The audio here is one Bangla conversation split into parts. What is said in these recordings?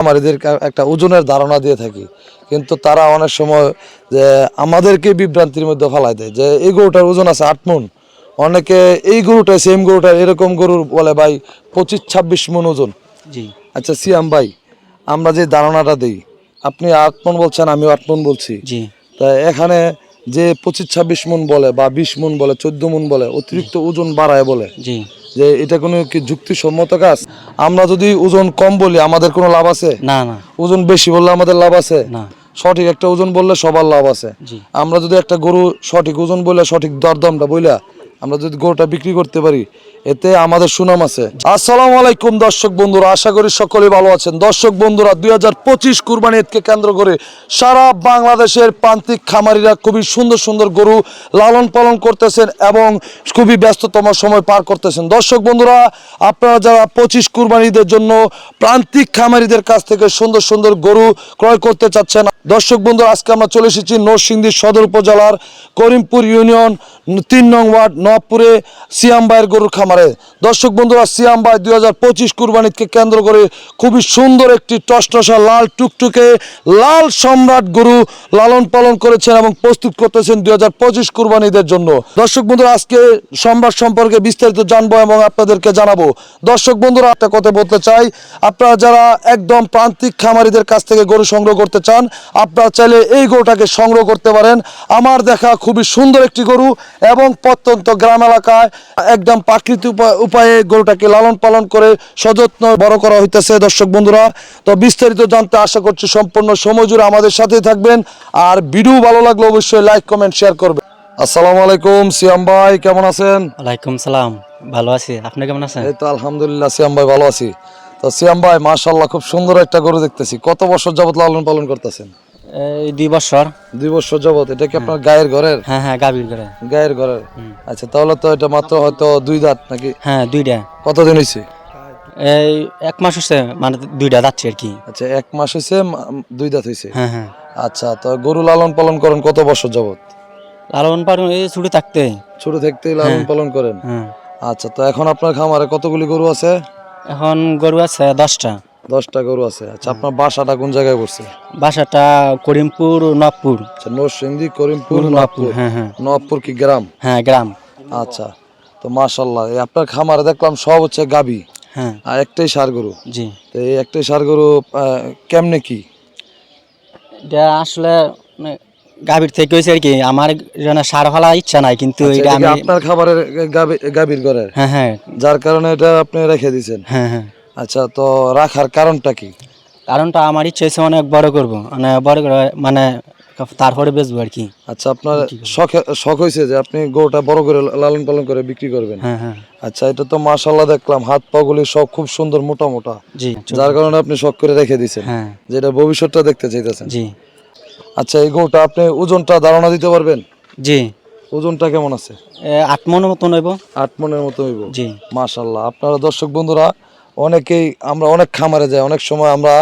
খামারিদের কা- একটা ওজনের ধারণা দিয়ে থাকি। কিন্তু তারা অনেক সময় যে আমাদেরকে বিভ্রান্তির মধ্যে ফেলাই দেয় যে এই গরুটার ওজন আছে আট মন। অনেকে এই গরুটা সেম গরুটা এরকম গরু বলে ভাই পঁচিশ ছাব্বিশ মন ওজন। জি। আচ্ছা সিয়াম ভাই আমরা যে ধারণাটা দিই আপনি আট মন বলছেন আমিও আট মন বলছি। জি। তা এখানে যে পঁচিশ ছাব্বিশ মন বলে বা বিশ মন বলে চোদ্দ মন বলে অতিরিক্ত ওজন বাড়ায় বলে। জি। যে এটা কোনো কি যুক্তিসম্মত কাজ? আমরা যদি ওজন কম বলি আমাদের কোনো লাভ আছে? না না। ওজন বেশি বললে আমাদের লাভ আছে? না। সঠিক একটা ওজন বললে সবার লাভ আছে। আমরা যদি একটা গরু সঠিক ওজন বলে সঠিক দরদামটা বইলা আমরা যদি গরুটা বিক্রি করতে পারি, এতে আমাদের সুনাম আছে। আসসালামু আলাইকুম দর্শক বন্ধুরা, আশা করি সকলে ভালো আছেন। দর্শক বন্ধুরা, দুই হাজার পঁচিশ কুরবানি ঈদকে কেন্দ্র করে সারা বাংলাদেশের প্রান্তিক খামারিরা খুবই সুন্দর সুন্দর গরু লালন পালন করতেছেন এবং খুবই ব্যস্ততম সময় পার করতেছেন। দর্শক বন্ধুরা, আপনারা যারা পঁচিশ কুরবানিদের জন্য প্রান্তিক খামারিদের কাছ থেকে সুন্দর সুন্দর গরু ক্রয় করতে চাচ্ছেন দর্শক বন্ধু আজকে আমরা চলে এসেছি নরসিংদী সদর উপজেলার করিমপুর ইউনিয়ন তিন নং ওয়ার্ড নবপুরে সিয়াম ভাইয়ের গরুর খামারে। দর্শক বন্ধুরা, সিয়াম ভাই দুই হাজার পঁচিশ কুরবানিকে কেন্দ্র করে খুবই সুন্দর একটি টসটসা লাল টুকটুকে লাল সম্রাট গরু লালন পালন করেছেন এবং প্রস্তুত করতেছেন দুই হাজার পঁচিশ কুরবানিদের জন্য। দর্শক বন্ধুরা, আজকে সম্রাট সম্পর্কে বিস্তারিত জানব এবং আপনাদেরকে জানাব। দর্শক বন্ধুরা, একটা কথা বলতে চাই, আপনারা যারা একদম প্রান্তিক খামারিদের কাছ থেকে গরু সংগ্রহ করতে চান আপনারা চাইলে এই গরুটাকে সংগ্রহ করতে পারেন। আমার দেখা খুবই সুন্দর একটি গরু এবং প্রত্যন্ত গ্রাম এলাকায় একদম প্রাকৃতিক উপায়ে গরুটাকে লালন পালন করে সযত্ন বড় করা হইতেছে। দর্শক বন্ধুরা তো বিস্তারিত জানতে আশা করছি সম্পূর্ণ সময় জুড়ে আমাদের সাথে থাকবেন। আর ভিডিও ভালো লাগলে অবশ্যই লাইক কমেন্ট শেয়ার করবেন। আসসালামু আলাইকুম সিয়াম ভাই কেমন আছেন? ওয়ালাইকুম সালাম ভালো আছি। আপনি কেমন আছেন? এই তো আলহামদুলিল্লাহ সিয়াম ভাই ভালো আছি। তো সিয়াম ভাই মাশাল্লাহ খুব সুন্দর একটা গরু দেখতেছি। কত বছর যাবত লালন পালন করতেছেন? এই দুই বছর। দুই বছর যাবত এটা কি আপনার গায়ের ঘরের? হ্যাঁ হ্যাঁ গাভীর গায়ের ঘরের? আচ্ছা তাহলে তো এটা মাত্র হয়তো দুই দাঁত নাকি? হ্যাঁ দুইটা। কতদিন হয়েছে এই এক মাস হচ্ছে মানে দুইটা যাচ্ছে আর কি। আচ্ছা এক মাস হয়েছে দুই দাঁত হয়েছে হ্যাঁ হ্যাঁ। আচ্ছা তো গরু লালন পালন করেন কত বছর যাবত লালন পালন এই ছুটি থাকতে। ছোট থাকতে লালন পালন করেন? হ্যাঁ। আচ্ছা তো এখন আপনার খামারে কতগুলি গরু আছে? এখন গরু আছে দশটা। দশটা গরু আছে। আচ্ছা আপনার বাসাটা কোন জায়গায় পড়ছে? বাসাটা করিমপুর নবপুর। আচ্ছা নরসিংদী করিমপুর নবপুর হ্যাঁ হ্যাঁ। নবপুর কি গ্রাম? হ্যাঁ গ্রাম। আচ্ছা তো মাশাল্লাহ আপনার খামারে দেখলাম সব হচ্ছে গাবি। হ্যাঁ। আর একটাই সার গরু। জি। তো এই একটাই সার গরু কেমনে কি? এটা আসলে মানে গাভীর থেকে হয়েছে আর কি আমার যেন সার ফেলা ইচ্ছা নাই কিন্তু আচ্ছা, এটা আমি আপনার খাবারের গাবির ঘরের হ্যাঁ হ্যাঁ। যার কারণে এটা আপনি রেখে দিয়েছেন? হ্যাঁ হ্যাঁ। আচ্ছা তো রাখার কারণটা কি? কারণটা আমার ইচ্ছে হচ্ছে অনেক বড় করব মানে বড় করে মানে তারপরে বেচবো আর কি। আচ্ছা আপনার শখ শখ হয়েছে যে আপনি গোটা বড় করে লালন পালন করে বিক্রি করবেন? হ্যাঁ হ্যাঁ। আচ্ছা এটা তো মাশাল্লাহ দেখলাম হাত পা গুলি সব খুব সুন্দর মোটা মোটা। জি যার কারণে আপনি শখ করে রেখে দিয়েছেন হ্যাঁ। যেটা ভবিষ্যৎটা দেখতে চাইতেছেন। জি। আচ্ছা এই গরুটা আপনি ওজনটা ধারণা দিতে পারবেন? জি। ওজনটা কেমন আছে? আট মনের মতো নেব আট মনের মতো হইব? জি। মাশাল্লাহ আপনারা দর্শক বন্ধুরা অনেকেই আমরা অনেক খামারে যাই অনেক সময় আমরা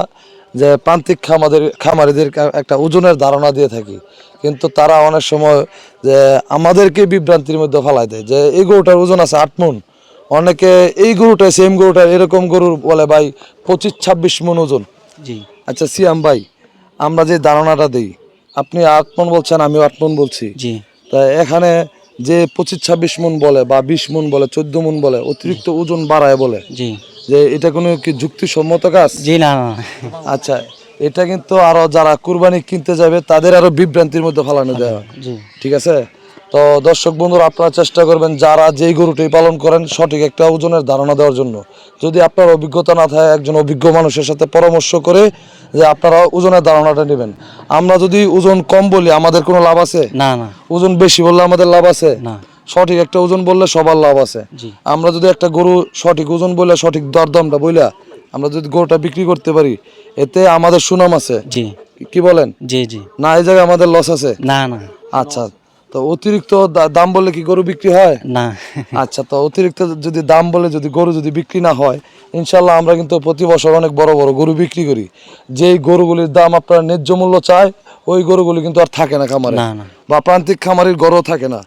যে প্রান্তিক খামাদের খামারিদের একটা ওজনের ধারণা দিয়ে থাকি। কিন্তু তারা অনেক সময় যে আমাদেরকে বিভ্রান্তির মধ্যে ফেলাই দেয় যে এই গরুটার ওজন আছে আট মন। অনেকে এই গরুটা সেম গরুটা এরকম গরুর বলে ভাই পঁচিশ ছাব্বিশ মন ওজন। জি। আচ্ছা সিয়াম ভাই আমরা যে ধারণাটা দিই আপনি আট মন বলছেন আমিও আট মন বলছি। জি। তা এখানে যে পঁচিশ ছাব্বিশ মন বলে বা বিশ মন বলে চোদ্দ মন বলে অতিরিক্ত ওজন বাড়ায় বলে জি। যে এটা কোনো কি যুক্তিসম্মত কাজ? জি না না আচ্ছা এটা কিন্তু আরও যারা কুরবানি কিনতে যাবে তাদের আরও বিভ্রান্তির মধ্যে ফেলানো দেওয়া। ঠিক আছে? তো দর্শক বন্ধুরা আপনারা চেষ্টা করবেন যারা যেই গরুটি পালন করেন সঠিক একটা ওজনের ধারণা দেওয়ার জন্য। যদি আপনার অভিজ্ঞতা না থাকে একজন অভিজ্ঞ মানুষের সাথে পরামর্শ করে যে আপনারা ওজনের ধারণাটা নেবেন। আমরা যদি ওজন কম বলি আমাদের কোনো লাভ আছে? না না। ওজন বেশি বললে আমাদের লাভ আছে? না। সঠিক একটা ওজন বললে সবার লাভ আছে। আমরা যদি একটা গরু সঠিক ওজন বলে সঠিক দরদামটা বইলা আমরা যদি গরুটা বিক্রি করতে পারি এতে আমাদের সুনাম আছে? জি। কি- কি বলেন? জি জি। না এই জায়গায় আমাদের লস আছে? না না। আচ্ছা। তো অতিরিক্ত দাম বলে কি গরু বিক্রি হয়? না। আচ্ছা তো অতিরিক্ত যদি দাম বলে যদি গরু যদি বিক্রি না হয় ইনশাল্লাহ আমরা কিন্তু প্রতি বছর অনেক বড় বড় গরু বিক্রি করি। যেই গরুগুলির দাম আপনার ন্যায্য মূল্য চায় ওই গরুগুলি কিন্তু আর থাকে না খামারে। বা প্রান্তিক খামারের গরু থাকে না।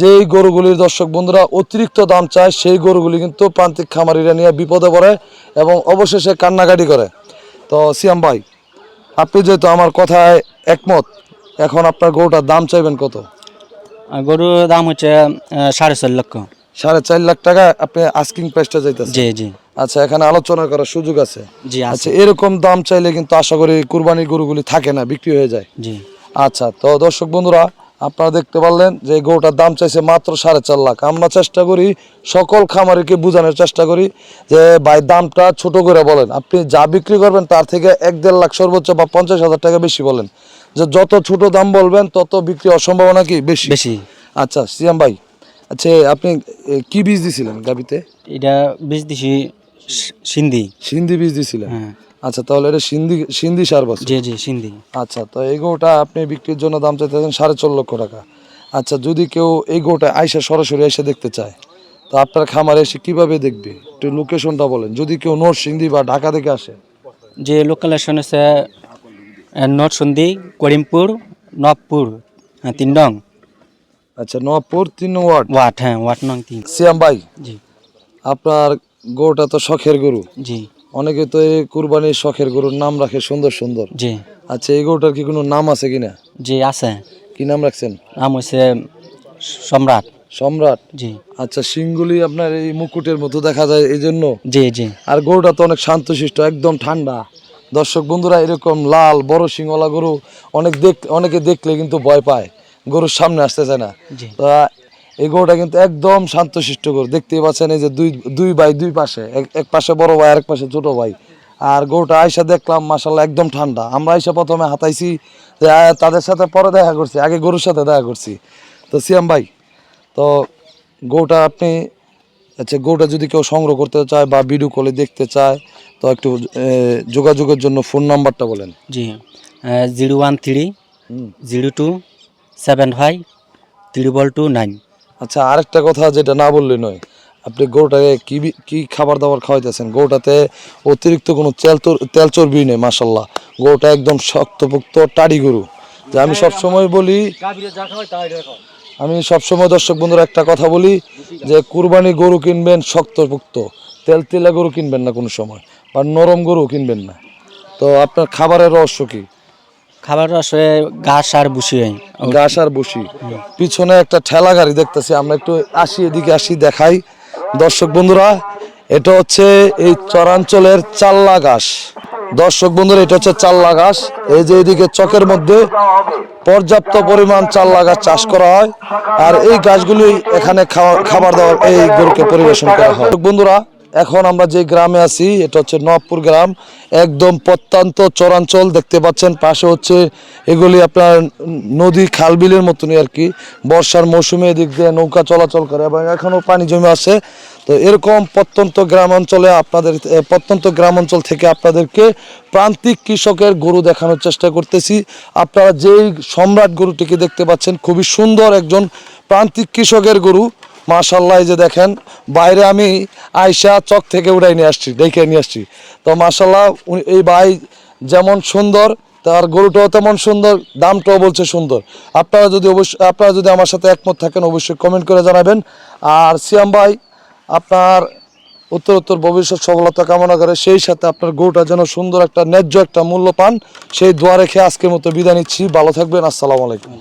যেই গরুগুলির দর্শক বন্ধুরা অতিরিক্ত দাম চায় সেই গরুগুলি কিন্তু প্রান্তিক খামারিরা নিয়ে বিপদে পড়ে এবং অবশেষে কান্নাকাটি করে। তো সিয়াম ভাই আপনি যেহেতু আমার কথায় একমত এখন আপনার গরুটার দাম চাইবেন কত? গরুর দাম হচ্ছে সাড়ে চার লক্ষ। সাড়ে চার লাখ টাকা আপনি আস্কিং প্রাইসটা চাইতেছেন জি জি। আচ্ছা এখানে আলোচনা করার সুযোগ আছে? জি আচ্ছা এরকম দাম চাইলে কিন্তু আশা করি কুরবানির গরুগুলি থাকে না বিক্রি হয়ে যায়। জি। আচ্ছা তো দর্শক বন্ধুরা আপনারা দেখতে পারলেন যে গরুটার দাম চাইছে মাত্র সাড়ে চার লাখ। আমরা চেষ্টা করি সকল খামারিকে বোঝানোর চেষ্টা করি যে ভাই দামটা ছোট করে বলেন। আপনি যা বিক্রি করবেন তার থেকে এক দেড় লাখ সর্বোচ্চ বা পঞ্চাশ হাজার টাকা বেশি বলেন। যে যত ছোট দাম বলবেন তত বিক্রি অসম্ভাবনা কি? বেশি? বেশি। আচ্ছা সিয়াম ভাই আচ্ছা আপনি কি বীজ দিছিলেন গাবিতে এটা বীজ দিছি সিন্ধি। সিন্ধি বীজ দিছিলেন? হ্যাঁ। আচ্ছা তাহলে এটা সিন্ধি সিন্ধি সার বছর? জি জি সিন্ধি। আচ্ছা তো এই গোটা আপনি বিক্রির জন্য দাম চাইতেছেন সাড়ে চার লক্ষ টাকা। আচ্ছা যদি কেউ এই গরুটা আইসা সরাসরি এসে দেখতে চায় তো আপনার খামারে এসে কীভাবে দেখবে? একটু লোকেশনটা বলেন। যদি কেউ নরসিংদী বা ঢাকা থেকে আসে। যে লোকালেশন হচ্ছে নটসন্দি করিমপুর নবপুর হ্যাঁ তিন নং। আচ্ছা নবপুর তিন ওয়ার্ড? ওয়াট হ্যাঁ ওয়াট নং তিন। সিয়াম ভাই জি। আপনার গরুটা তো শখের গরু। জি। অনেকে তো এই কুরবানির শখের গরুর নাম রাখে সুন্দর সুন্দর। জি। আচ্ছা এই গরুটার কি কোনো নাম আছে কিনা? জি আছে। কি নাম রাখছেন? নাম হচ্ছে সম্রাট। সম্রাট? জি। আচ্ছা সিংগুলি আপনার এই মুকুটের মতো দেখা যায় এই জন্য জি জি। আর গরুটা তো অনেক শান্তশিষ্ট একদম ঠান্ডা। দর্শক বন্ধুরা এরকম লাল বড় সিংওয়ালা গরু অনেক দেখ অনেকে দেখলে কিন্তু ভয় পায়। গরুর সামনে আসতে চায় না এই গরুটা কিন্তু একদম শান্তশিষ্ট গরু। দেখতেই পাচ্ছেন এই যে দুই দুই ভাই দুই পাশে এক- এক পাশে বড় ভাই আর এক পাশে ছোট ভাই। আর গরুটা আয়সা দেখলাম মাসাল্লাহ একদম ঠান্ডা। আমরা আইসা প্রথমে হাতাইছি যে তাদের সাথে পরে দেখা করছি আগে গরুর সাথে দেখা করছি। তো সিয়াম ভাই তো গরুটা আপনি আচ্ছা গরুটা যদি কেউ সংগ্রহ করতে চায় বা ভিডিও কলে দেখতে চায় তো একটু যোগাযোগের জন্য ফোন নাম্বারটা বলেন। জি zero one three zero two seven five triple two nine আচ্ছা আরেকটা কথা যেটা না বললে নয় আপনি গরুটাকে কি কি খাবার দাবার খাওয়াইতেছেন? গরুটাতে অতিরিক্ত কোনো তেল তেল চর্বি নেই মাসাল্লাহ গরুটা একদম শক্তপোক্ত টাড়ি গরু। যে আমি সবসময় বলি আমি সবসময় দর্শক বন্ধুরা একটা কথা বলি যে কুরবানি গরু কিনবেন শক্তপোক্ত। তেল তেলা গরু কিনবেন না কোনো সময় বা নরম গরু কিনবেন না। তো আপনার খাবারের রহস্য কি? খাবার আসলে ঘাস আর বুসি ঘাস আর বসি পিছনে একটা ঠেলা গাড়ি দেখতেছি আমরা একটু আসি এদিকে আসি দেখাই। দর্শক বন্ধুরা এটা হচ্ছে এই চরাঞ্চলের চাল্লা ঘাস। দর্শক বন্ধুরা, এটা হচ্ছে চাল্লা ঘাস এই যে এদিকে চকের মধ্যে পর্যাপ্ত পরিমাণ চাল লাগা চাষ করা হয়। আর এই গাছগুলি এখানে খাবার দাবার এই গরুকে পরিবেশন করা হয়। বন্ধুরা এখন আমরা যে গ্রামে আছি, এটা হচ্ছে নবপুর গ্রাম, একদম প্রত্যন্ত চরাঞ্চল দেখতে পাচ্ছেন, পাশে হচ্ছে এগুলি আপনার নদী খাল বিলের মতনই আর কি, বর্ষার মৌসুমে এদিক দিয়ে নৌকা চলাচল করে এবং এখনও পানি জমে আছে। তো এরকম প্রত্যন্ত গ্রাম অঞ্চলে আপনাদের প্রত্যন্ত গ্রাম অঞ্চল থেকে আপনাদেরকে প্রান্তিক কৃষকের গরু দেখানোর চেষ্টা করতেছি। আপনারা যেই সম্রাট গরুটিকে দেখতে পাচ্ছেন, খুবই সুন্দর একজন প্রান্তিক কৃষকের গরু। মাশাল্লাহ যে দেখেন, বাইরে আমি আয়সা চক থেকে উড়াই নিয়ে আসছি দেখে নিয়ে আসছি। তো মাশাল্লাহ এই ভাই যেমন সুন্দর, তার গরুটাও তেমন সুন্দর, দামটাও বলছে সুন্দর। আপনারা যদি অবশ্যই আপনারা যদি আমার সাথে একমত থাকেন, অবশ্যই কমেন্ট করে জানাবেন। আর সিয়াম ভাই, আপনার উত্তর উত্তর ভবিষ্যৎ সফলতা কামনা করে সেই সাথে আপনার গরুটা যেন সুন্দর একটা, ন্যায্য একটা মূল্য পান, সেই দোয়া রেখে আজকের মতো বিদায় নিচ্ছি। ভালো থাকবেন, আসসালামু আলাইকুম।